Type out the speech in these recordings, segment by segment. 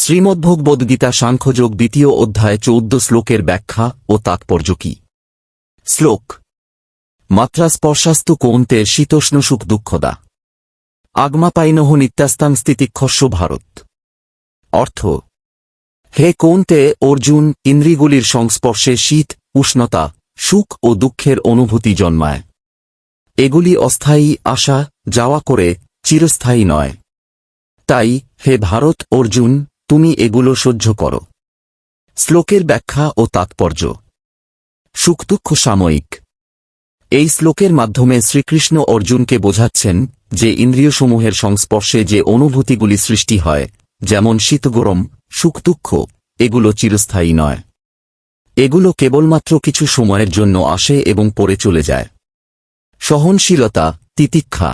শ্রীমদ্ভগবদ্গীতা সাংখ্যযোগ দ্বিতীয় অধ্যায় চৌদ্দ শ্লোকের ব্যাখ্যা ও তাৎপর্য কি? শ্লোক। মাত্রা স্পর্শাস্তু কৌন্তে শীতোষ্ণ সুখ দুঃখদা। আগমাপাইনহ নিত্যাস্তাং স্থিতিক্ষস্য ভারত। অর্থ। হে কৌন্তে অর্জুন ইন্দ্রিগুলির সংস্পর্শে শীত, উষ্ণতা, সুখ ও দুঃখের অনুভূতি জন্মায়। এগুলি অস্থায়ী আশা, যাওয়া করে, চিরস্থায়ী নয়। তাই হে ভারত, অর্জুন তুমি এগুলো সহ্য করো। শ্লোকের ব্যাখ্যা ও তাৎপর্য। সুখ দুঃখ সাময়িক। এই শ্লোকের মাধ্যমে শ্রীকৃষ্ণ অর্জুনকে বোঝাচ্ছেন যে ইন্দ্রিয়সমূহের সংস্পর্শে যে অনুভূতিগুলি সৃষ্টি হয়, যেমন শীতগরম সুখ দুঃখ এগুলো চিরস্থায়ী নয়। এগুলো কেবলমাত্র কিছু সময়ের জন্য আসে এবং পরে চলে যায়। সহনশীলতা, তিতিক্ষা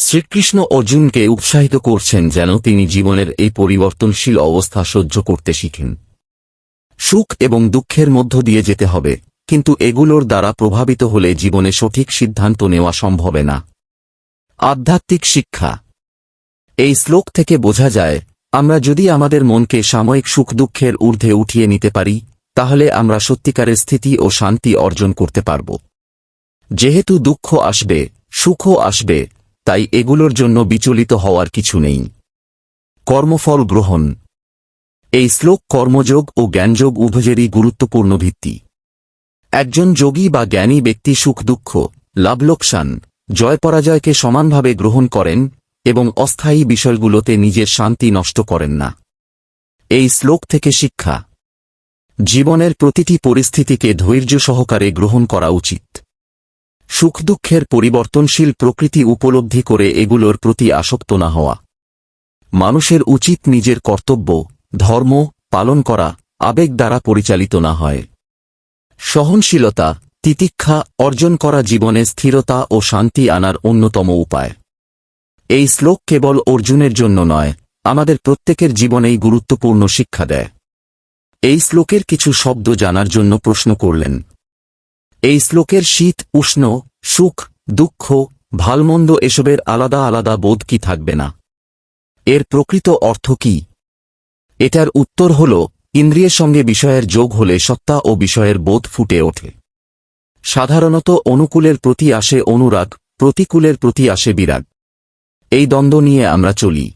শ্রীকৃষ্ণ অর্জুনকে উৎসাহিত করছেন যেন তিনি জীবনের এই পরিবর্তনশীল অবস্থা সহ্য করতে শিখেন। সুখ এবং দুঃখের মধ্য দিয়ে যেতে হবে, কিন্তু এগুলোর দ্বারা প্রভাবিত হলে জীবনে সঠিক সিদ্ধান্ত নেওয়া সম্ভবে না। আধ্যাত্মিক শিক্ষা। এই শ্লোক থেকে বোঝা যায়, আমরা যদি আমাদের মনকে সাময়িক সুখ দুঃখের ঊর্ধ্বে উঠিয়ে নিতে পারি, তাহলে আমরা সত্যিকারের স্থিতি ও শান্তি অর্জন করতে পারব। যেহেতু দুঃখ আসবে, সুখও আসবে তাই এগুলোর জন্য বিচলিত হওয়ার কিছু নেই। কর্মফল গ্রহণ। এই শ্লোক কর্মযোগ ও জ্ঞানযোগ উভয়েরই গুরুত্বপূর্ণ ভিত্তি। একজন যোগী বা জ্ঞানী ব্যক্তি সুখ, দুঃখ, লাভ, লোকসান, জয়, পরাজয়কে সমানভাবে গ্রহণ করেন এবং অস্থায়ী বিষয়গুলোতে নিজের শান্তি নষ্ট করেন না। এই শ্লোক থেকে শিক্ষা। জীবনের প্রতিটি পরিস্থিতিকে ধৈর্য সহকারে গ্রহণ করা উচিত। সুখ দুঃখের পরিবর্তনশীল প্রকৃতি উপলব্ধি করে এগুলোর প্রতি আসক্ত না হওয়া। মানুষের উচিত নিজের কর্তব্য, ধর্ম পালন করা, আবেগ দ্বারা পরিচালিত না হয়। সহনশীলতা, তিতিক্ষা অর্জন করা জীবনে স্থিরতা ও শান্তি আনার অন্যতম উপায়। এই শ্লোক কেবল অর্জুনের জন্য নয়, আমাদের প্রত্যেকের জীবনেই গুরুত্বপূর্ণ শিক্ষা দেয়। এই শ্লোকের কিছু শব্দ জানার জন্য প্রশ্ন করলেন এই শ্লোকের শীত, উষ্ণ, সুখ, দুঃখ, ভালমন্দ এসবের আলাদা আলাদা বোধ কি থাকবে না? এর প্রকৃত অর্থ কি? এটার উত্তর হল, ইন্দ্রিয়ের সঙ্গে বিষয়ের যোগ হলে সত্তা ও বিষয়ের বোধ ফুটে ওঠে। সাধারণত অনুকূলের প্রতি আসে অনুরাগ, প্রতিকূলের প্রতি আসে বিরাগ। এই দ্বন্দ্ব নিয়ে আমরা চলি।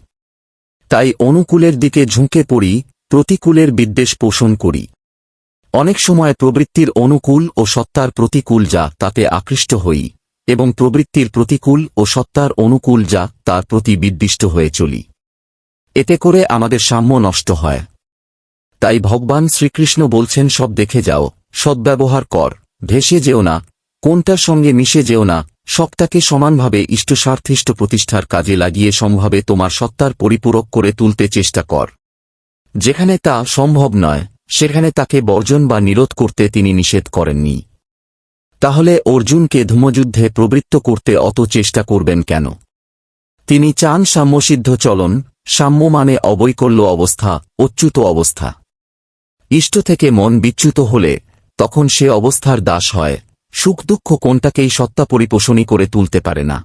তাই অনুকূলের দিকে ঝুঁকে পড়ি, প্রতিকূলের বিদ্বেষ পোষণ করি। অনেক সময় প্রবৃত্তির অনুকূল ও সত্তার প্রতিকূল যা তাতে আকৃষ্ট হই, এবং প্রবৃত্তির প্রতিকূল ও সত্তার অনুকূল যা তার প্রতি বিদ্বিষ্ট হয়ে চলি। এতে করে আমাদের সাম্য নষ্ট হয়। তাই ভগবান শ্রীকৃষ্ণ বলছেন, সব দেখে যাও, সদ্ব্যবহার কর, ভেসে যেও না, কোনটার সঙ্গে মিশে যেও না, সবটাকে সমানভাবে ইষ্টস্বার্থিষ্ট প্রতিষ্ঠার কাজে লাগিয়ে সম্ভাবে তোমার সত্তার পরিপূরক করে তুলতে চেষ্টা কর। যেখানে তা সম্ভব নয় সেখানে তাকে বর্জন বা নিরোধ করতে তিনি নিষেধ করেননি। তাহলে অর্জুনকে ধূমযুদ্ধে প্রবৃত্ত করতে অত চেষ্টা করবেন কেন? তিনি চান সাম্যসিদ্ধ চলন, সাম্য মানে অবৈকল্য অবস্থা, অচ্যুত অবস্থা। ইষ্ট থেকে মন বিচ্যুত হলে, তখন সে অবস্থার দাস হয়, সুখ দুঃখ কোনটাকেই সত্তা পরিপোষণী করে তুলতে পারে না।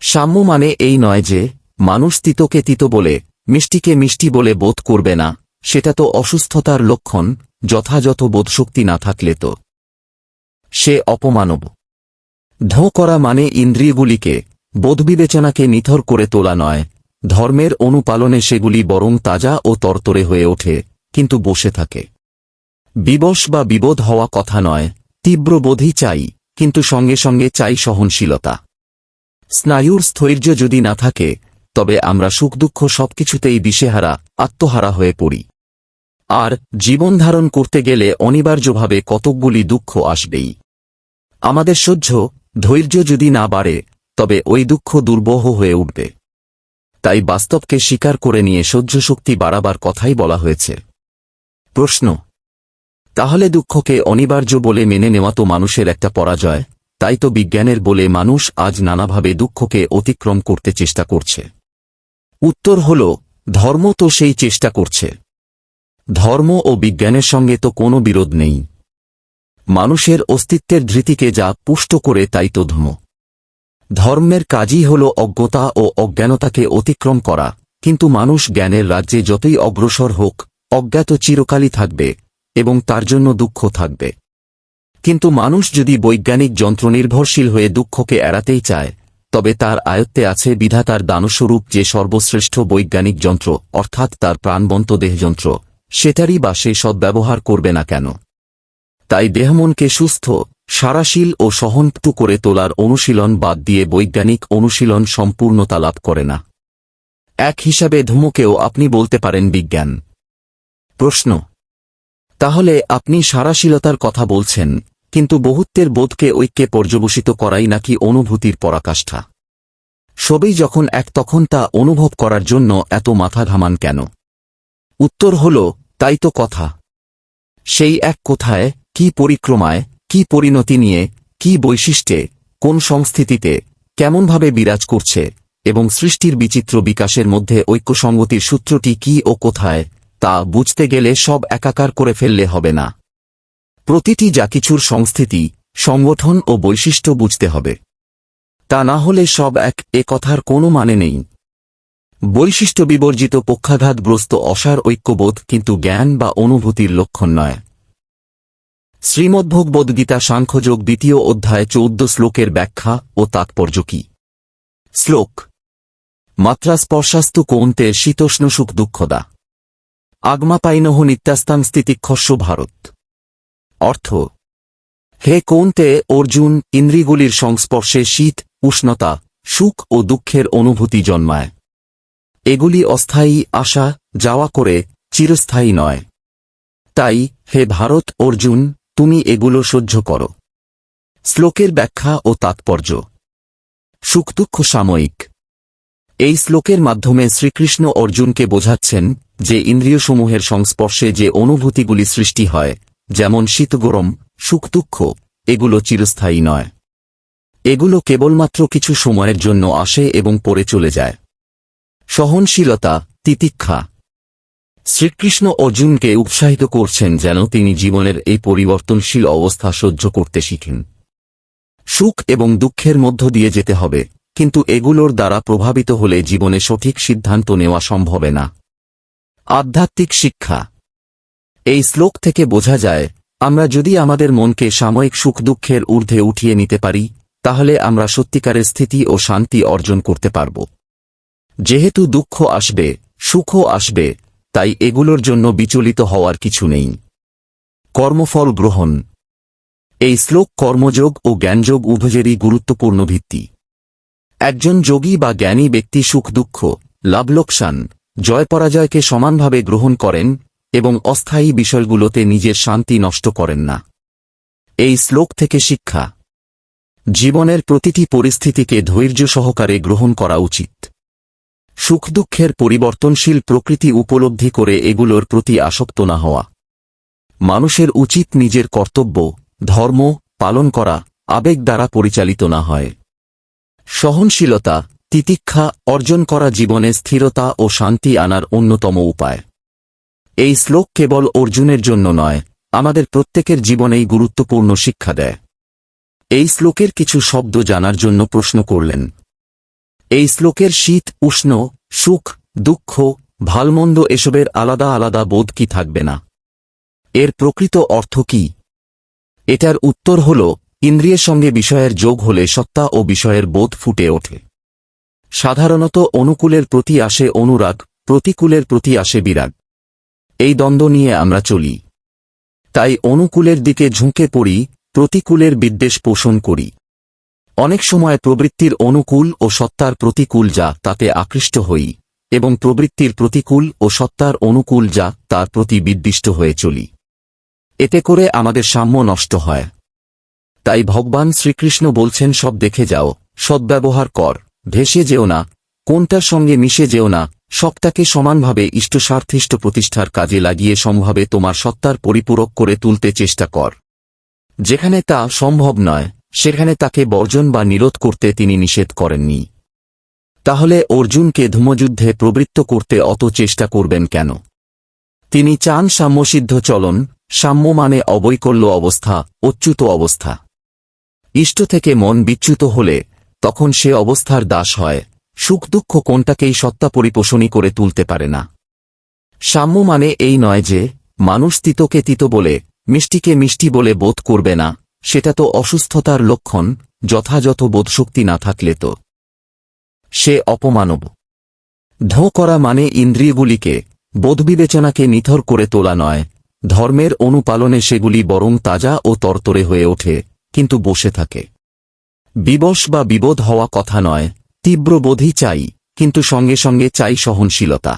সাম্য মানে এই নয় যে, মানুষ তিতকে তিত বলে, মিষ্টিকে মিষ্টি বলে বোধ করবে না সেটা তো অসুস্থতার লক্ষণ, যথাযথ বোধশক্তি না থাকলে তো। সে অপমানব। ধো করা মানে ইন্দ্রিয়গুলিকে, বোধবিবেচনাকে নিথর করে তোলা নয়। ধর্মের অনুপালনে সেগুলি বরং তাজা ও তরতরে হয়ে ওঠে, কিন্তু বসে থাকে। বিবশ বা বিবোধ হওয়া কথা নয়, তীব্র বোধই চাই, কিন্তু সঙ্গে সঙ্গে চাই সহনশীলতা। স্নায়ুর স্থৈর্য যদি না থাকে তবে আমরা সুখ দুঃখ সবকিছুতেই দিশেহারা আত্মহারা হয়ে পড়ি। আর জীবন ধারণ করতে গেলে অনিবার্যভাবে কতকগুলি দুঃখ আসবেই। আমাদের সহ্য, ধৈর্য যদি না বাড়ে, তবে ওই দুঃখ দুর্বহ হয়ে উঠবে। তাই বাস্তবকে স্বীকার করে নিয়ে সহ্য শক্তি বাড়াবার কথাই বলা হয়েছে। প্রশ্ন, তাহলে দুঃখকে অনিবার্য বলে মেনে নেওয়া তো মানুষের একটা পরাজয়, তাই তো বিজ্ঞানের বলে মানুষ আজ নানাভাবে দুঃখকে অতিক্রম করতে চেষ্টা করছে। উত্তর হল, ধর্ম তো সেই চেষ্টা করছে। ধর্ম ও বিজ্ঞানের সঙ্গে তো কোনো বিরোধ নেই। মানুষের অস্তিত্বের ধৃতিকে যা পুষ্ট করে তাই তো ধর্ম। ধর্মের কাজই হল অজ্ঞতা ও অজ্ঞানতাকে অতিক্রম করা, কিন্তু মানুষ জ্ঞানের রাজ্যে যতই অগ্রসর হোক, অজ্ঞাত চিরকালই থাকবে এবং তার জন্য দুঃখ থাকবে। কিন্তু মানুষ যদি বৈজ্ঞানিক যন্ত্রনির্ভরশীল হয়ে দুঃখকে এড়াতেই চায় তবে তার আয়ত্তে আছে বিধাতার দানস্বরূপ যে সর্বশ্রেষ্ঠ বৈজ্ঞানিক যন্ত্র, অর্থাৎ তার প্রাণবন্ত দেহযন্ত্র। সেটারই বা সে সদ্ব্যবহার করবে না কেন? তাই দেহমনকে সুস্থ, সারাশীল ও সহনটু করে তোলার অনুশীলন বাদ দিয়ে বৈজ্ঞানিক অনুশীলন সম্পূর্ণতা লাভ করে না। এক হিসাবে ধুমুকেও আপনি বলতে পারেন বিজ্ঞান। প্রশ্ন। তাহলে আপনি সারাশীলতার কথা বলছেন। কিন্তু বহুত্বের বোধকে ঐক্যে পর্যবসিত করাই নাকি অনুভূতির পরাকাষ্ঠা। সবই যখন এক তখন তা অনুভব করার জন্য এত মাথা ঘামান কেন? উত্তর হল, তাই তো কথা। সেই এক কোথায়, কি পরিক্রমায়, কি পরিণতি নিয়ে, কি বৈশিষ্ট্যে, কোন সংস্থিতিতে, কেমনভাবে বিরাজ করছে, এবং সৃষ্টির বিচিত্র বিকাশের মধ্যে ঐক্যসঙ্গতির সূত্রটি কি ও কোথায়, তা বুঝতে গেলে সব একাকার করে ফেললে হবে না। প্রতিটি যা কিছুর সংস্থিতি, সংগঠন ও বৈশিষ্ট্য বুঝতে হবে। তা না হলে সব এক, এ কথার কোনো মানে নেই। বৈশিষ্ট্য বিবর্জিত পক্ষাঘাতগ্রস্ত অসার ঐক্যবোধ কিন্তু জ্ঞান বা অনুভূতির লক্ষণ নয়। শ্রীমদ্ভগবদ্গীতা সাংখ্যযোগ দ্বিতীয় অধ্যায় চৌদ্দ শ্লোকের ব্যাখ্যা ও তাৎপর্য কি? শ্লোক। মাত্রা স্পর্শাস্তু কৌন্তে শীতোষ্ণ সুখ দুঃখদা। আগমাপাইনহ নিত্যাস্তাং স্থিতিক্ষস্য ভারত। অর্থ। হে কৌন্তে অর্জুন ইন্দ্রিগুলির সংস্পর্শে শীত, উষ্ণতা, সুখ ও দুঃখের অনুভূতি জন্মায়। এগুলি অস্থায়ী আশা, যাওয়া করে চিরস্থায়ী নয়। তাই, হে ভারত, অর্জুন, তুমি এগুলো সহ্য করো। শ্লোকের ব্যাখ্যা ও তাৎপর্য। সুখ দুঃখ সাময়িক। এই শ্লোকের মাধ্যমে শ্রীকৃষ্ণ অর্জুনকে বোঝাচ্ছেন যে ইন্দ্রিয়সমূহের সংস্পর্শে যে অনুভূতিগুলি সৃষ্টি হয় যেমন শীতগরম সুখ দুঃখ, এগুলো চিরস্থায়ী নয়। এগুলো কেবলমাত্র কিছু সময়ের জন্য আসে এবং পরে চলে যায়। সহনশীলতা, তিতিক্ষা। শ্রীকৃষ্ণ অর্জুনকে উৎসাহিত করছেন যেন তিনি জীবনের এই পরিবর্তনশীল অবস্থা সহ্য করতে শিখেন। সুখ এবং দুঃখের মধ্য দিয়ে যেতে হবে, কিন্তু এগুলোর দ্বারা প্রভাবিত হলে জীবনে সঠিক সিদ্ধান্ত নেওয়া সম্ভবে না। আধ্যাত্মিক শিক্ষা। এই শ্লোক থেকে বোঝা যায়, আমরা যদি আমাদের মনকে সাময়িক সুখ দুঃখের ঊর্ধ্বে উঠিয়ে নিতে পারি, তাহলে আমরা সত্যিকারের স্থিতি ও শান্তি অর্জন করতে পারব। যেহেতু দুঃখ আসবে, সুখও আসবে, তাই এগুলোর জন্য বিচলিত হওয়ার কিছু নেই। কর্মফল গ্রহণ। এই শ্লোক কর্মযোগ ও জ্ঞানযোগ উভয়েরই গুরুত্বপূর্ণ ভিত্তি। একজন যোগী বা জ্ঞানী ব্যক্তি সুখ দুঃখ, লাভ লোকসান, জয় পরাজয়কে সমানভাবে গ্রহণ করেন এবং অস্থায়ী বিষয়গুলোতে নিজের শান্তি নষ্ট করেন না। এই শ্লোক থেকে শিক্ষা। জীবনের প্রতিটি পরিস্থিতিকে ধৈর্য সহকারে গ্রহণ করা উচিত। সুখ দুঃখের পরিবর্তনশীল প্রকৃতি উপলব্ধি করে এগুলোর প্রতি আসক্ত না হওয়া। মানুষের উচিত নিজের কর্তব্য, ধর্ম পালন করা, আবেগ দ্বারা পরিচালিত না হয়। সহনশীলতা, তিতিক্ষা অর্জন করা জীবনে স্থিরতা ও শান্তি আনার অন্যতম উপায়। এই শ্লোক কেবল অর্জুনের জন্য নয়, আমাদের প্রত্যেকের জীবনেই গুরুত্বপূর্ণ শিক্ষা দেয়। এই শ্লোকের কিছু শব্দ জানার জন্য প্রশ্ন করলেন। এই শ্লোকের শীত, উষ্ণ, সুখ, দুঃখ, ভালমন্দ এসবের আলাদা আলাদা বোধ কি থাকবে না? এর প্রকৃত অর্থ কি? এটার উত্তর হল, ইন্দ্রিয়ের সঙ্গে বিষয়ের যোগ হলে সত্তা ও বিষয়ের বোধ ফুটে ওঠে। সাধারণত অনুকূলের প্রতি আসে অনুরাগ, প্রতিকূলের প্রতি আসে বিরাগ। এই দ্বন্দ্ব নিয়ে আমরা চলি। তাই অনুকূলের দিকে ঝুঁকে পড়ি, প্রতিকূলের বিদ্বেষ পোষণ করি। অনেক সময় প্রবৃত্তির অনুকূল ও সত্তার প্রতিকূল যা তাতে আকৃষ্ট হই, এবং প্রবৃত্তির প্রতিকূল ও সত্তার অনুকূল যা তার প্রতি বিদ্বিষ্ট হয়ে চলি। এতে করে আমাদের সাম্য নষ্ট হয়। তাই ভগবান শ্রীকৃষ্ণ বলছেন, সব দেখে যাও, সদ্ব্যবহার কর, ভেসে যেও না, কোনটার সঙ্গে মিশে যেও না সবটাকে সমানভাবে ইষ্টস্বার্থিষ্ট প্রতিষ্ঠার কাজে লাগিয়ে সম্ভাবে তোমার সত্তার পরিপূরক করে তুলতে চেষ্টা কর। যেখানে তা সম্ভব নয়, সেখানে তাকে বর্জন বা নিরোধ করতে তিনি নিষেধ করেননি। তাহলে অর্জুনকে ধূমযুদ্ধে প্রবৃত্ত করতে অত চেষ্টা করবেন কেন? তিনি চান সাম্যসিদ্ধ চলন, সাম্য মানে অবৈকল্য অবস্থা, অচ্যুত অবস্থা। ইষ্ট থেকে মন বিচ্যুত হলে তখন সে অবস্থার দাস হয়। সুখ দুঃখ কোনটাকেই সত্তা পরিপোষণই করে তুলতে পারে না। সাম্য মানে এই নয় যে, মানুষ তিতকে তিত বলে, মিষ্টিকে মিষ্টি বলে বোধ করবে না, সেটা তো অসুস্থতার লক্ষণ, যথাযথ বোধশক্তি না থাকলে তো। সে অপমানব। ধো করা মানে ইন্দ্রিয়গুলিকে, বোধবিবেচনাকে নিথর করে তোলা নয়, ধর্মের অনুপালনে সেগুলি বরং তাজা ও তরতরে হয়ে ওঠে, কিন্তু বসে থাকে। বিবশ বা বিবোধ হওয়া কথা নয় তীব্র বোধই চাই, কিন্তু সঙ্গে সঙ্গে চাই সহনশীলতা।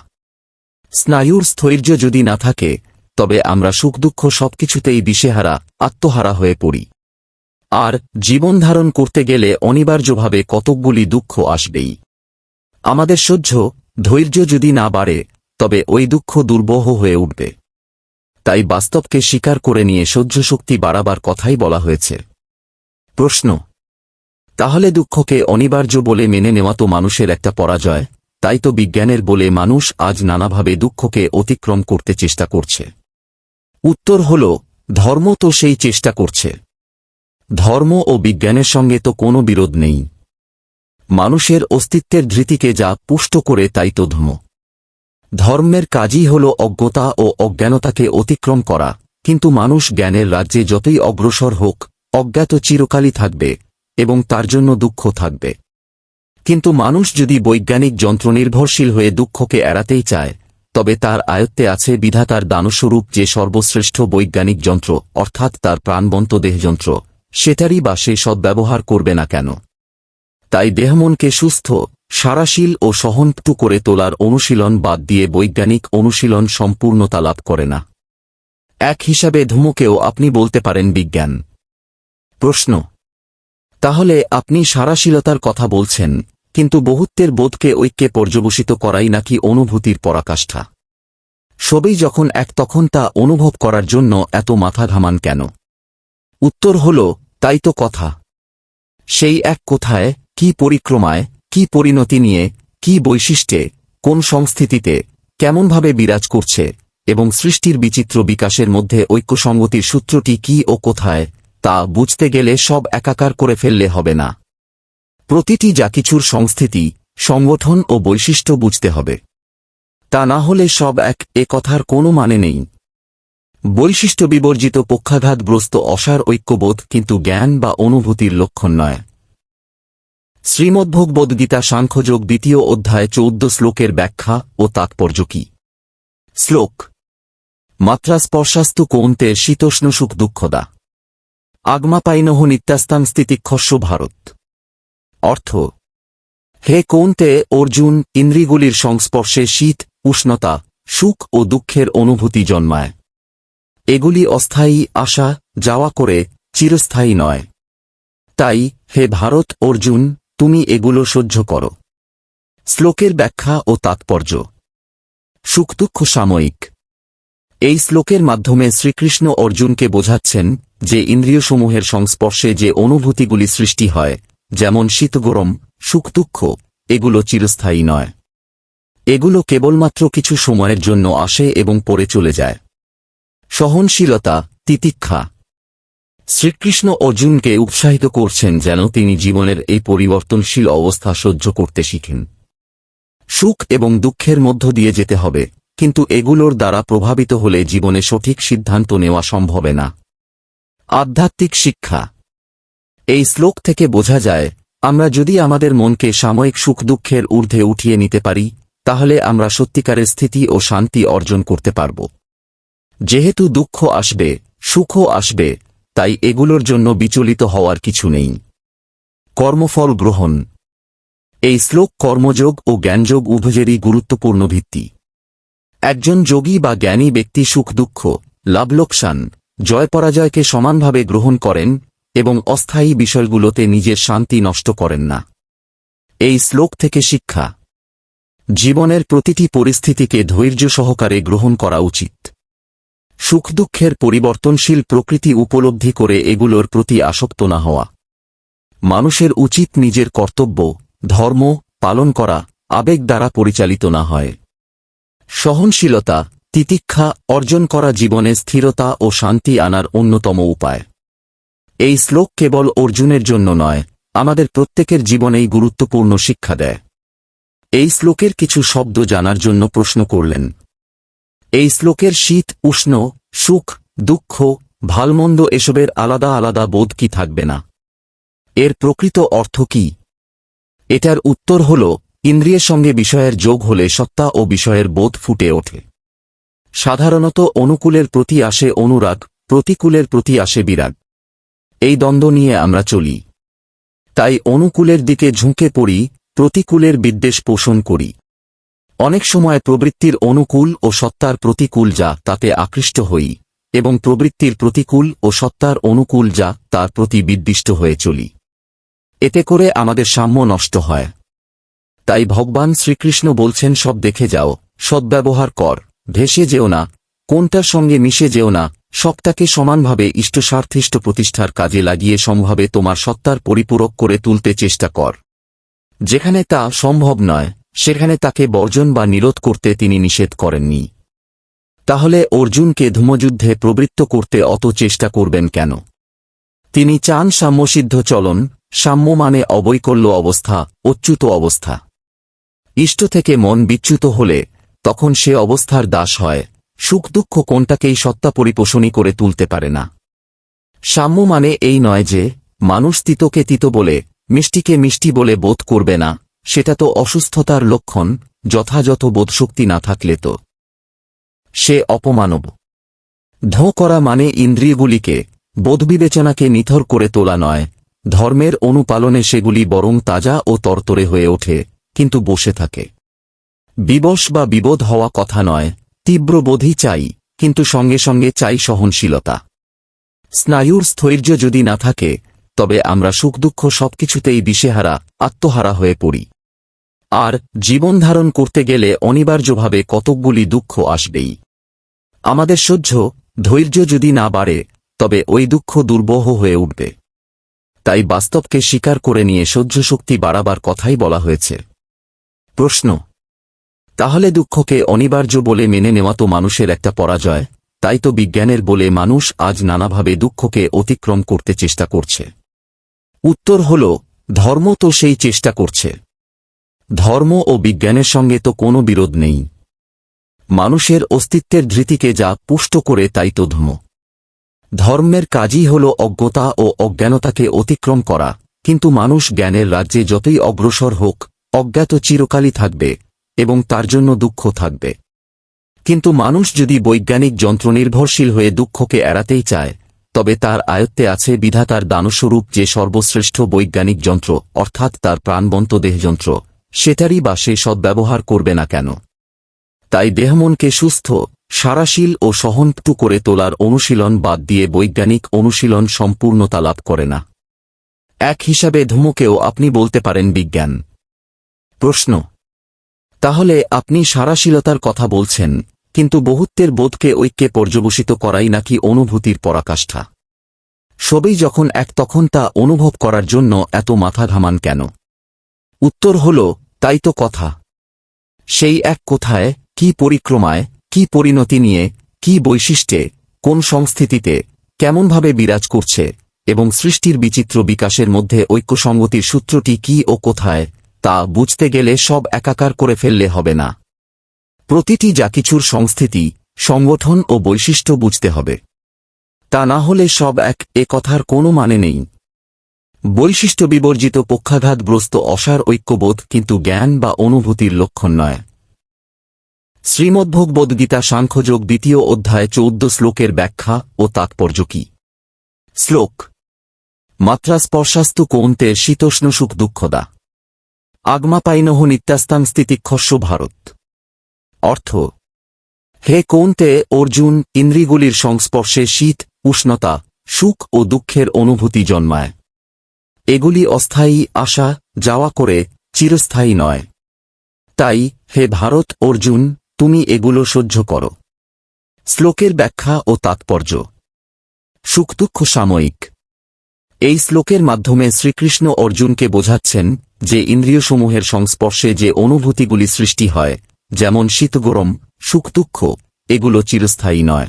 স্নায়ুর স্থৈর্য যদি না থাকে, তবে আমরা সুখ দুঃখ সবকিছুতেই দিশেহারা, আত্মহারা হয়ে পড়ি। আর জীবন ধারণ করতে গেলে অনিবার্যভাবে কতকগুলি দুঃখ আসবেই। আমাদের সহ্য, ধৈর্য যদি না বাড়ে, তবে ওই দুঃখ দুর্বহ হয়ে উঠবে। তাই বাস্তবকে স্বীকার করে নিয়ে সহ্য শক্তি বাড়াবার কথাই বলা হয়েছে। প্রশ্ন তাহলে দুঃখকে অনিবার্য বলে মেনে নেওয়া তো মানুষের একটা পরাজয়। তাই তো বিজ্ঞানের বলে মানুষ আজ নানাভাবে দুঃখকে অতিক্রম করতে চেষ্টা করছে। উত্তর হল, ধর্ম তো সেই চেষ্টা করছে। ধর্ম ও বিজ্ঞানের সঙ্গে তো কোনো বিরোধ নেই। মানুষের অস্তিত্বের ধৃতিকে যা পুষ্ট করে তাই তো ধর্ম। ধর্মের কাজই হল অজ্ঞতা ও অজ্ঞানতাকে অতিক্রম করা। কিন্তু মানুষ জ্ঞানের রাজ্যে যতই অগ্রসর হোক, অজ্ঞাত চিরকালই থাকবে। এবং তার জন্য দুঃখ থাকবে। কিন্তু মানুষ যদি বৈজ্ঞানিক যন্ত্র নির্ভরশীল হয়ে দুঃখকে এড়াতেই চায়, তবে তার আয়ত্তে আছে বিধাতার দানস্বরূপ যে সর্বশ্রেষ্ঠ বৈজ্ঞানিক যন্ত্র, অর্থাৎ তার প্রাণবন্ত দেহযন্ত্র, সেটারই বা সে সদ্ব্যবহার করবে না কেন? তাই দেহমনকে সুস্থ, সারাশীল ও সহনটু করে তোলার অনুশীলন বাদ দিয়ে বৈজ্ঞানিক অনুশীলন সম্পূর্ণতা লাভ করে না। এক হিসাবে ধুমুকেও আপনি বলতে পারেন বিজ্ঞান। প্রশ্ন তাহলে আপনি সারাশীলতার কথা বলছেন, কিন্তু বহুত্বের বোধকে ঐক্যে পর্যবসিত করাই নাকি অনুভূতির পরাকাষ্ঠা? সবই যখন এক তখন তা অনুভব করার জন্য এত মাথা ঘামান কেন? উত্তর হল, তাই তো কথা। সেই এক কোথায়, কি পরিক্রমায়, কি পরিণতি নিয়ে, কি বৈশিষ্ট্যে, কোন সংস্থিতিতে, কেমনভাবে বিরাজ করছে, এবং সৃষ্টির বিচিত্র বিকাশের মধ্যে ঐক্যসঙ্গতির সূত্রটি কি ও কোথায় তা বুঝতে গেলে সব একাকার করে ফেললে হবে না। প্রতিটি যা কিছুর সংস্থিতি, সংগঠন ও বৈশিষ্ট্য বুঝতে হবে। তা না হলে সব এক, এ কথার কোনো মানে নেই। বৈশিষ্ট্য বিবর্জিত পক্ষাঘাতগ্রস্ত অসার ঐক্যবোধ কিন্তু জ্ঞান বা অনুভূতির লক্ষণ নয়। শ্রীমদ্ভগবদ্গীতা সাংখ্যযোগ দ্বিতীয় অধ্যায় চৌদ্দ শ্লোকের ব্যাখ্যা ও তাৎপর্য কি? শ্লোক। মাত্রা স্পর্শাস্তু কৌন্তে শীতোষ্ণ সুখ দুঃখদা। আগমাপাইনহ নিত্যাস্তাং স্থিতিক্ষস্য ভারত। অর্থ, হে কৌন্তে অর্জুন ইন্দ্রিগুলির সংস্পর্শে শীত, উষ্ণতা, সুখ ও দুঃখের অনুভূতি জন্মায়। এগুলি অস্থায়ী আশা, যাওয়া করে চিরস্থায়ী নয়। তাই, হে ভারত, অর্জুন, তুমি এগুলো সহ্য করো। শ্লোকের ব্যাখ্যা ও তাৎপর্য। সুখ দুঃখ সাময়িক। এই শ্লোকের মাধ্যমে শ্রীকৃষ্ণ অর্জুনকে বোঝাচ্ছেন যে ইন্দ্রিয়সমূহের সংস্পর্শে যে অনুভূতিগুলি সৃষ্টি হয়, যেমন শীতগরম সুখ দুঃখ, এগুলো চিরস্থায়ী নয়। এগুলো কেবলমাত্র কিছু সময়ের জন্য আসে এবং পরে চলে যায়। সহনশীলতা, তিতিক্ষা। শ্রীকৃষ্ণ অর্জুনকে উৎসাহিত করছেন যেন তিনি জীবনের এই পরিবর্তনশীল অবস্থা সহ্য করতে শিখেন। সুখ এবং দুঃখের মধ্য দিয়ে যেতে হবে, কিন্তু এগুলোর দ্বারা প্রভাবিত হলে জীবনে সঠিক সিদ্ধান্ত নেওয়া সম্ভবে না। আধ্যাত্মিক শিক্ষা। এই শ্লোক থেকে বোঝা যায়, আমরা যদি আমাদের মনকে সাময়িক সুখ দুঃখের ঊর্ধ্বে উঠিয়ে নিতে পারি, তাহলে আমরা সত্যিকারের স্থিতি ও শান্তি অর্জন করতে পারব। যেহেতু দুঃখ আসবে, সুখও আসবে, তাই এগুলোর জন্য বিচলিত হওয়ার কিছু নেই। কর্মফল গ্রহণ। এই শ্লোক কর্মযোগ ও জ্ঞানযোগ উভয়েরই গুরুত্বপূর্ণ ভিত্তি। একজন যোগী বা জ্ঞানী ব্যক্তি সুখ দুঃখ, লাভ লোকসান জয় পরাজয়কে সমানভাবে গ্রহণ করেন এবং অস্থায়ী বিষয়গুলোতে নিজের শান্তি নষ্ট করেন না। এই শ্লোক থেকে শিক্ষা, জীবনের প্রতিটি পরিস্থিতিকে ধৈর্য সহকারে গ্রহণ করা উচিত। সুখ দুঃখের পরিবর্তনশীল প্রকৃতি উপলব্ধি করে এগুলোর প্রতি আসক্ত না হওয়া। মানুষের উচিত নিজের কর্তব্য, ধর্ম পালন করা, আবেগ দ্বারা পরিচালিত না হয়। সহনশীলতা তিতিক্ষা অর্জন করা জীবনে স্থিরতা ও শান্তি আনার অন্যতম উপায়। এই শ্লোক কেবল অর্জুনের জন্য নয়, আমাদের প্রত্যেকের জীবনেই গুরুত্বপূর্ণ শিক্ষা দেয়। এই শ্লোকের কিছু শব্দ জানার জন্য প্রশ্ন করলেন। এই শ্লোকের শীত, উষ্ণ, সুখ, দুঃখ, ভালমন্দ এসবের আলাদা আলাদা বোধ কি থাকবে না? এর প্রকৃত অর্থ কি? এটার উত্তর হল, ইন্দ্রিয়ের সঙ্গে বিষয়ের যোগ হলে সত্তা ও বিষয়ের বোধ ফুটে ওঠে। সাধারণত অনুকূলের প্রতি আসে অনুরাগ, প্রতিকূলের প্রতি আসে বিরাগ। এই দ্বন্দ্ব নিয়ে আমরা চলি। তাই অনুকূলের দিকে ঝুঁকে পড়ি, প্রতিকূলের বিদ্বেষ পোষণ করি। অনেক সময় প্রবৃত্তির অনুকূল ও সত্তার প্রতিকূল যা তাতে আকৃষ্ট হই, এবং প্রবৃত্তির প্রতিকূল ও সত্তার অনুকূল যা তার প্রতি বিদ্বিষ্ট হয়ে চলি। এতে করে আমাদের সাম্য নষ্ট হয়। তাই ভগবান শ্রীকৃষ্ণ বলছেন, সব দেখে যাও, সদ্ব্যবহার কর। ভেসে যেও না, কোনটার সঙ্গে মিশে যেও না, সবটাকে সমানভাবে ইষ্টস্বার্থিষ্ট প্রতিষ্ঠার কাজে লাগিয়ে সম্ভাবে তোমার সত্তার পরিপূরক করে তুলতে চেষ্টা কর। যেখানে তা সম্ভব নয়, সেখানে তাকে বর্জন বা নিরোধ করতে তিনি নিষেধ করেননি। তাহলে অর্জুনকে ধূমযুদ্ধে প্রবৃত্ত করতে অত চেষ্টা করবেন কেন? তিনি চান সাম্যসিদ্ধ চলন, সাম্য মানে অবৈকল্য অবস্থা, অচ্যুত অবস্থা। ইষ্ট থেকে মন বিচ্যুত হলে তখন সে অবস্থার দাস হয়। সুখ দুঃখ কোনটাকেই সত্তা পরিপোষণী করে তুলতে পারে না। সাম্য মানে এই নয় যে, মানুষ তিতকে তিত বলে, মিষ্টিকে মিষ্টি বলে বোধ করবে না, সেটা তো অসুস্থতার লক্ষণ, যথাযথ বোধশক্তি না থাকলে তো। সে অপমানব। ধো করা মানে ইন্দ্রিয়গুলিকে, বোধবিবেচনাকে নিথর করে তোলা নয়। ধর্মের অনুপালনে সেগুলি বরং তাজা ও তরতরে হয়ে ওঠে, কিন্তু বসে থাকে। বিবশ বা বিবোধ হওয়া কথা নয়, তীব্র বোধই চাই, কিন্তু সঙ্গে সঙ্গে চাই সহনশীলতা। স্নায়ুর স্থৈর্য যদি না থাকে, তবে আমরা সুখ দুঃখ সবকিছুতেই দিশেহারা, আত্মহারা হয়ে পড়ি। আর জীবন ধারণ করতে গেলে অনিবার্যভাবে কতকগুলি দুঃখ আসবেই। আমাদের সহ্য, ধৈর্য যদি না বাড়ে, তবে ওই দুঃখ দুর্বহ হয়ে উঠবে। তাই বাস্তবকে স্বীকার করে নিয়ে সহ্য শক্তি বাড়াবার কথাই বলা হয়েছে। প্রশ্ন তাহলে দুঃখকে অনিবার্য বলে মেনে নেওয়া তো মানুষের একটা পরাজয়। তাই তো বিজ্ঞানের বলে মানুষ আজ নানাভাবে দুঃখকে অতিক্রম করতে চেষ্টা করছে। উত্তর হল, ধর্ম তো সেই চেষ্টা করছে। ধর্ম ও বিজ্ঞানের সঙ্গে তো কোনো বিরোধ নেই। মানুষের অস্তিত্বের ধৃতিকে যা পুষ্ট করে তাই তো ধর্ম। ধর্মের কাজই হল অজ্ঞতা ও অজ্ঞানতাকে অতিক্রম করা। কিন্তু মানুষ জ্ঞানের রাজ্যে যতই অগ্রসর হোক, অজ্ঞাত চিরকালই থাকবে। এবং তার জন্য দুঃখ থাকবে। কিন্তু মানুষ যদি বৈজ্ঞানিক যন্ত্র নির্ভরশীল হয়ে দুঃখকে এড়াতেই চায়, তবে তার আয়ত্তে আছে বিধাতার দানস্বরূপ যে সর্বশ্রেষ্ঠ বৈজ্ঞানিক যন্ত্র, অর্থাৎ তার প্রাণবন্ত দেহযন্ত্র, সেটারই বা সে সদ্ব্যবহার করবে না কেন? তাই দেহমনকে সুস্থ, সারাশীল ও সহনটু করে তোলার অনুশীলন বাদ দিয়ে বৈজ্ঞানিক অনুশীলন সম্পূর্ণতা লাভ করে না। এক হিসাবে ধুমুকেও আপনি বলতে পারেন বিজ্ঞান। প্রশ্ন তাহলে আপনি সারাশীলতার কথা বলছেন, কিন্তু বহুত্বের বোধকে ঐক্যে পর্যবসিত করাই নাকি অনুভূতির পরাকাষ্ঠা? সবই যখন এক তখন তা অনুভব করার জন্য এত মাথা ঘামান কেন? উত্তর হল, তাই তো কথা। সেই এক কোথায়, কি পরিক্রমায়, কি পরিণতি নিয়ে, কি বৈশিষ্ট্যে, কোন সংস্থিতিতে, কেমনভাবে বিরাজ করছে, এবং সৃষ্টির বিচিত্র বিকাশের মধ্যে ঐক্যসঙ্গতির সূত্রটি কি ও কোথায় তা বুঝতে গেলে সব একাকার করে ফেললে হবে না। প্রতিটি যা কিছুর সংস্থিতি, সংগঠন ও বৈশিষ্ট্য বুঝতে হবে। তা না হলে সব এক, এ কথার কোনো মানে নেই। বৈশিষ্ট্য বিবর্জিত পক্ষাঘাতগ্রস্ত অসার ঐক্যবোধ কিন্তু জ্ঞান বা অনুভূতির লক্ষণ নয়। শ্রীমদ্ভগবদ্গীতা সাংখ্যযোগ দ্বিতীয় অধ্যায় চৌদ্দ শ্লোকের ব্যাখ্যা ও তাৎপর্য কি? শ্লোক। মাত্রা স্পর্শাস্তু কৌন্তে শীতোষ্ণ সুখ দুঃখদা। আগমাপাইনহ নিত্যাস্তাং স্থিতিক্ষস্য ভারত। অর্থ, হে কৌন্তে অর্জুন, ইন্দ্রিগুলির সংস্পর্শে শীত, উষ্ণতা, সুখ ও দুঃখের অনুভূতি জন্মায়। এগুলি অস্থায়ী আশা, যাওয়া করে চিরস্থায়ী নয়। তাই, হে ভারত, অর্জুন, তুমি এগুলো সহ্য করো। শ্লোকের ব্যাখ্যা ও তাৎপর্য। সুখ দুঃখ সাময়িক। এই শ্লোকের মাধ্যমে শ্রীকৃষ্ণ অর্জুনকে বোঝাচ্ছেন যে ইন্দ্রিয়সমূহের সংস্পর্শে যে অনুভূতিগুলি সৃষ্টি হয়, যেমন শীতগরম সুখ দুঃখ, এগুলো চিরস্থায়ী নয়।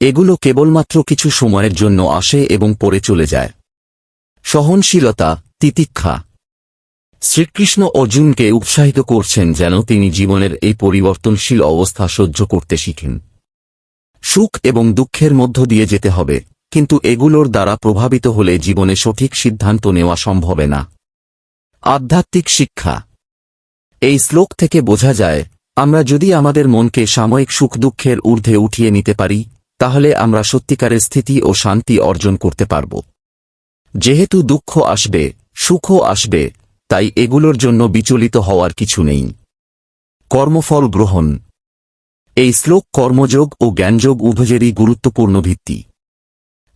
এগুলো কেবলমাত্র কিছু সময়ের জন্য আসে এবং পরে চলে যায়। সহনশীলতা, তিতিক্ষা। শ্রীকৃষ্ণ অর্জুনকে উৎসাহিত করছেন যেন তিনি জীবনের এই পরিবর্তনশীল অবস্থা সহ্য করতে শিখেন। সুখ এবং দুঃখের মধ্য দিয়ে যেতে হবে, কিন্তু এগুলোর দ্বারা প্রভাবিত হলে জীবনে সঠিক সিদ্ধান্ত নেওয়া সম্ভবে না। আধ্যাত্মিক শিক্ষা। এই শ্লোক থেকে বোঝা যায়, আমরা যদি আমাদের মনকে সাময়িক সুখ দুঃখের ঊর্ধ্বে উঠিয়ে নিতে পারি, তাহলে আমরা সত্যিকারের স্থিতি ও শান্তি অর্জন করতে পারব। যেহেতু দুঃখ আসবে, সুখও আসবে, তাই এগুলোর জন্য বিচলিত হওয়ার কিছু নেই। কর্মফল গ্রহণ। এই শ্লোক কর্মযোগ ও জ্ঞানযোগ উভয়েরই গুরুত্বপূর্ণ ভিত্তি।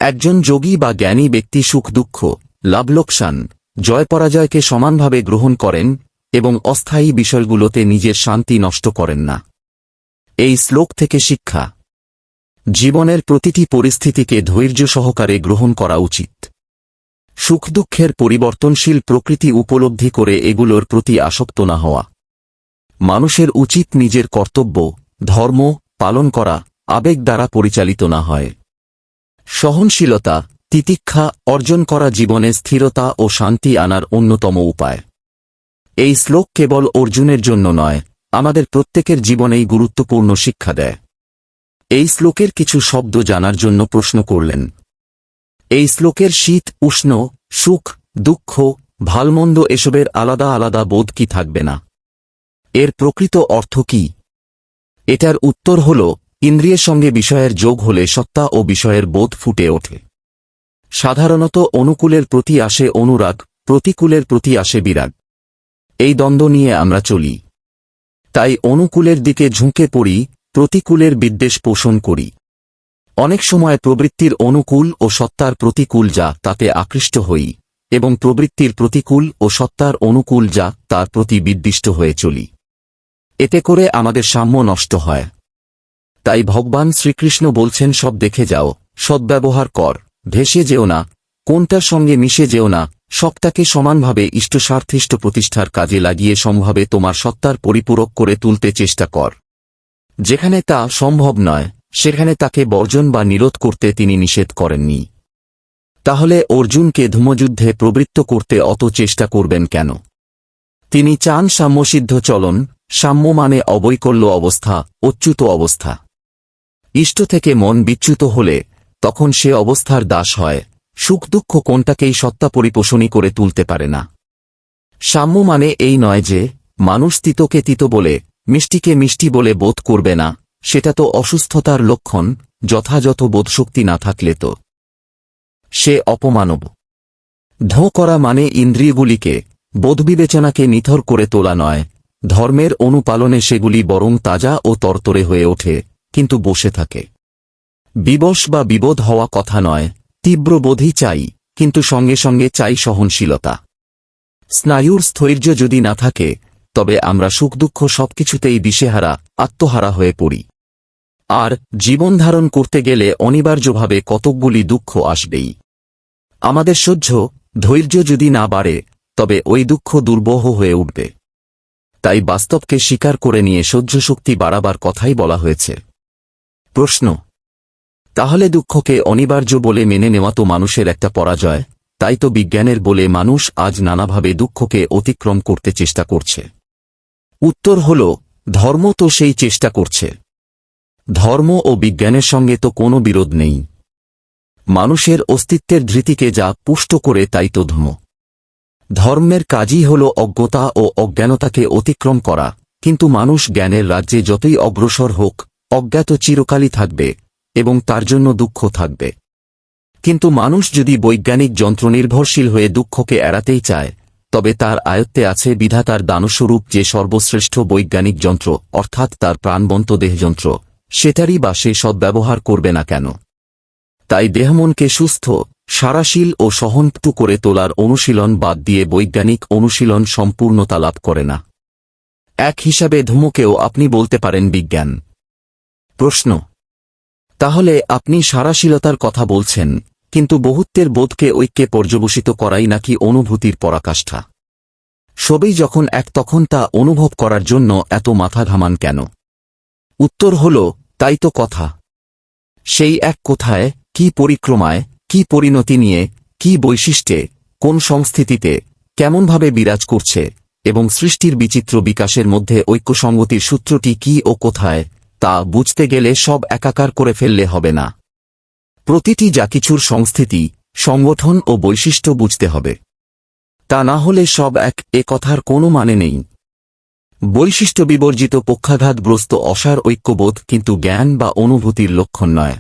একজন যোগী বা জ্ঞানী ব্যক্তি সুখ দুঃখ, লাভ লোকসান জয় পরাজয়কে সমানভাবে গ্রহণ করেন এবং অস্থায়ী বিষয়গুলোতে নিজের শান্তি নষ্ট করেন না। এই শ্লোক থেকে শিক্ষা, জীবনের প্রতিটি পরিস্থিতিকে ধৈর্য সহকারে গ্রহণ করা উচিত। সুখ দুঃখের পরিবর্তনশীল প্রকৃতি উপলব্ধি করে এগুলোর প্রতি আসক্ত না হওয়া। মানুষের উচিত নিজের কর্তব্য, ধর্ম পালন করা, আবেগ দ্বারা পরিচালিত না হয়। সহনশীলতা তিতিক্ষা অর্জন করা জীবনে স্থিরতা ও শান্তি আনার অন্যতম উপায়। এই শ্লোক কেবল অর্জুনের জন্য নয়, আমাদের প্রত্যেকের জীবনেই গুরুত্বপূর্ণ শিক্ষা দেয়। এই শ্লোকের কিছু শব্দ জানার জন্য প্রশ্ন করলেন। এই শ্লোকের শীত, উষ্ণ, সুখ, দুঃখ, ভালমন্দ এসবের আলাদা আলাদা বোধ কি থাকবে না? এর প্রকৃত অর্থ কি? এটার উত্তর হল, ইন্দ্রিয়ের সঙ্গে বিষয়ের যোগ হলে সত্তা ও বিষয়ের বোধ ফুটে ওঠে। সাধারণত অনুকূলের প্রতি আসে অনুরাগ, প্রতিকূলের প্রতি আসে বিরাগ। এই দ্বন্দ্ব নিয়ে আমরা চলি। তাই অনুকূলের দিকে ঝুঁকে পড়ি, প্রতিকূলের বিদ্বেষ পোষণ করি। অনেক সময় প্রবৃত্তির অনুকূল ও সত্তার প্রতিকূল যা তাতে আকৃষ্ট হই, এবং প্রবৃত্তির প্রতিকূল ও সত্তার অনুকূল যা তার প্রতি বিদ্বিষ্ট হয়ে চলি। এতে করে আমাদের সাম্য নষ্ট হয়। তাই ভগবান শ্রীকৃষ্ণ বলছেন, সব দেখে যাও, সদ্ব্যবহার কর। ভেসে যেও না, কোনটার সঙ্গে মিশে যেও না, সবটাকে সমানভাবে ইষ্টস্বার্থিষ্ট প্রতিষ্ঠার কাজে লাগিয়ে সম্ভাবে তোমার সত্তার পরিপূরক করে তুলতে চেষ্টা কর। যেখানে তা সম্ভব নয়, সেখানে তাকে বর্জন বা নিরোধ করতে তিনি নিষেধ করেননি। তাহলে অর্জুনকে ধূমযুদ্ধে প্রবৃত্ত করতে অত চেষ্টা করবেন কেন? তিনি চান সাম্যসিদ্ধ চলন, সাম্য মানে অবৈকল্য অবস্থা, অচ্যুত অবস্থা। ইষ্ট থেকে মন বিচ্যুত হলে তখন সে অবস্থার দাস হয়। সুখ দুঃখ কোনটাকেই সত্তা পরিপোষণী করে তুলতে পারে না। সাম্য মানে এই নয় যে, মানুষ তিতকে তিত বলে, মিষ্টিকে মিষ্টি বলে বোধ করবে না, সেটা তো অসুস্থতার লক্ষণ, যথাযথ বোধশক্তি না থাকলে তো। সে অপমানব। ধো করা মানে ইন্দ্রিয়গুলিকে, বোধবিবেচনাকে নিথর করে তোলা নয়। ধর্মের অনুপালনে সেগুলি বরং তাজা ও তরতরে হয়ে ওঠে, কিন্তু বসে থাকে। বিবশ বা বিবোধ হওয়া কথা নয়, তীব্র বোধই চাই, কিন্তু সঙ্গে সঙ্গে চাই সহনশীলতা। স্নায়ুর স্থৈর্য যদি না থাকে, তবে আমরা সুখ দুঃখ সবকিছুতেই দিশেহারা, আত্মহারা হয়ে পড়ি। আর জীবন ধারণ করতে গেলে অনিবার্যভাবে কতকগুলি দুঃখ আসবেই। আমাদের সহ্য, ধৈর্য যদি না বাড়ে, তবে ওই দুঃখ দুর্বহ হয়ে উঠবে। তাই বাস্তবকে স্বীকার করে নিয়ে সহ্য শক্তি বাড়াবার কথাই বলা হয়েছে। প্রশ্ন তাহলে দুঃখকে অনিবার্য বলে মেনে নেওয়া তো মানুষের একটা পরাজয়। তাই তো বিজ্ঞানের বলে মানুষ আজ নানাভাবে দুঃখকে অতিক্রম করতে চেষ্টা করছে। উত্তর হল, ধর্ম তো সেই চেষ্টা করছে। ধর্ম ও বিজ্ঞানের সঙ্গে তো কোনো বিরোধ নেই। মানুষের অস্তিত্বের ধৃতিকে যা পুষ্ট করে তাই তো ধর্ম। ধর্মের কাজই হল অজ্ঞতা ও অজ্ঞানতাকে অতিক্রম করা। কিন্তু মানুষ জ্ঞানের রাজ্যে যতই অগ্রসর হোক, অজ্ঞাত চিরকালই থাকবে। এবং তার জন্য দুঃখ থাকবে। কিন্তু মানুষ যদি বৈজ্ঞানিক যন্ত্র নির্ভরশীল হয়ে দুঃখকে এড়াতেই চায়, তবে তার আয়ত্তে আছে বিধাতার দানস্বরূপ যে সর্বশ্রেষ্ঠ বৈজ্ঞানিক যন্ত্র, অর্থাৎ তার প্রাণবন্ত দেহযন্ত্র, সেটারই বা সে সদ্ব্যবহার করবে না কেন? তাই দেহমনকে সুস্থ, সারাশীল ও সহনটু করে তোলার অনুশীলন বাদ দিয়ে বৈজ্ঞানিক অনুশীলন সম্পূর্ণতা লাভ করে না। এক হিসাবে ধুমুকেও আপনি বলতে পারেন বিজ্ঞান। প্রশ্ন তাহলে আপনি সারাশীলতার কথা বলছেন, কিন্তু বহুত্বের বোধকে ঐক্যে পর্যবসিত করাই নাকি অনুভূতির পরাকাষ্ঠা? সবই যখন এক তখন তা অনুভব করার জন্য এত মাথা ঘামান কেন? উত্তর হল, তাই তো কথা। সেই এক কোথায়, কি পরিক্রমায়, কি পরিণতি নিয়ে, কি বৈশিষ্ট্যে, কোন সংস্থিতিতে, কেমনভাবে বিরাজ করছে, এবং সৃষ্টির বিচিত্র বিকাশের মধ্যে ঐক্যসঙ্গতির সূত্রটি কি ও কোথায় তা বুঝতে গেলে সব একাকার করে ফেললে হবে না। প্রতিটি যা কিছুর সংস্থিতি, সংগঠন ও বৈশিষ্ট্য বুঝতে হবে। তা না হলে সব এক, এ কথার কোনো মানে নেই। বৈশিষ্ট্য বিবর্জিত পক্ষাঘাতগ্রস্ত অসার ঐক্যবোধ কিন্তু জ্ঞান বা অনুভূতির লক্ষণ নয়।